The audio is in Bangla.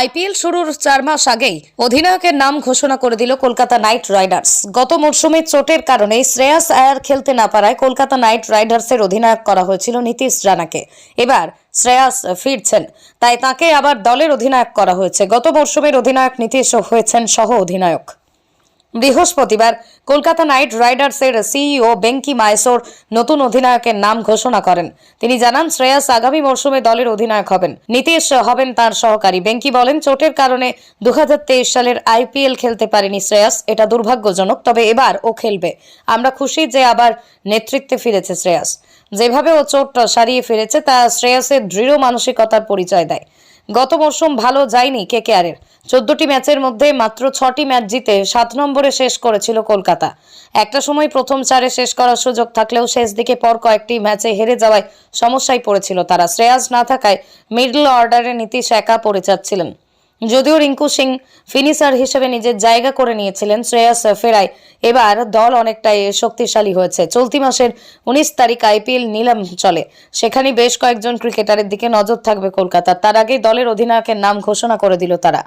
আইপিএল শুরুর চার মাস আগেই অধিনায়কের নাম ঘোষণা করে দিল কলকাতা নাইট রাইডার্স। গত মরশুমে চোটের কারণে শ্রেয়াস আয়ার খেলতে না পারায় কলকাতা নাইট রাইডার্সের অধিনায়ক করা হয়েছিল নীতিশ রানাকে। এবার শ্রেয়াস ফিরছেন, তাই তাকে আবার দলের অধিনায়ক করা হয়েছে। গত মরশুমের অধিনায়ক নীতিশ হয়েছেন সহ অধিনায়ক বৃহস্পতিবার কলকাতা নাইট রাইডার্সের সিইও বেঙ্কি মাইসোর নতুন অধিনায়কের নাম ঘোষণা করেন। তিনি জানান, শ্রেয়াস আগামী মরশুমে দলের অধিনায়ক হবেন। নীতিশ হবেন তার সহকারী। বেঙ্কি বলেন, চোটের কারণে দু হাজার তেইশ সালের আইপিএল খেলতে পারেনি শ্রেয়াস। এটা দুর্ভাগ্যজনক, তবে এবার ও খেলবে। আমরা খুশি যে আবার নেতৃত্বে ফিরেছে শ্রেয়াস। যেভাবে ও চোট সারিয়ে ফিরেছে, তা শ্রেয়াসের দৃঢ় মানসিকতার পরিচয় দেয়। গত মরশুম ভালো যায়নি কেকেআরের। চোদ্দটি ম্যাচের মধ্যে মাত্র ছটি ম্যাচ জিতে সাত নম্বরে শেষ করেছিল কলকাতা। একটা সময় প্রথম চারে শেষ করার সুযোগ থাকলেও শেষ দিকে পর কয়েকটি ম্যাচে হেরে যাওয়ায় সমস্যায় পড়েছিল তারা। শ্রেয়াস না থাকায় মিডল অর্ডারে নীতিশ একা পড়ে যাচ্ছিলেন। যদিও রিঙ্কু সিং ফিনিশার হিসেবে নিজের জায়গা করে নিয়েছিলেন শ্রেয়াস ফেরাই। এবার দল অনেকটাই শক্তিশালী হয়েছে। চলতি মাসের উনিশ তারিখ আইপিএল নিলাম চলে। সেখানে বেশ কয়েকজন ক্রিকেটারের দিকে নজর থাকবে কলকাতা তার আগেই দলের অধিনায়কের নাম ঘোষণা করে দিল তারা।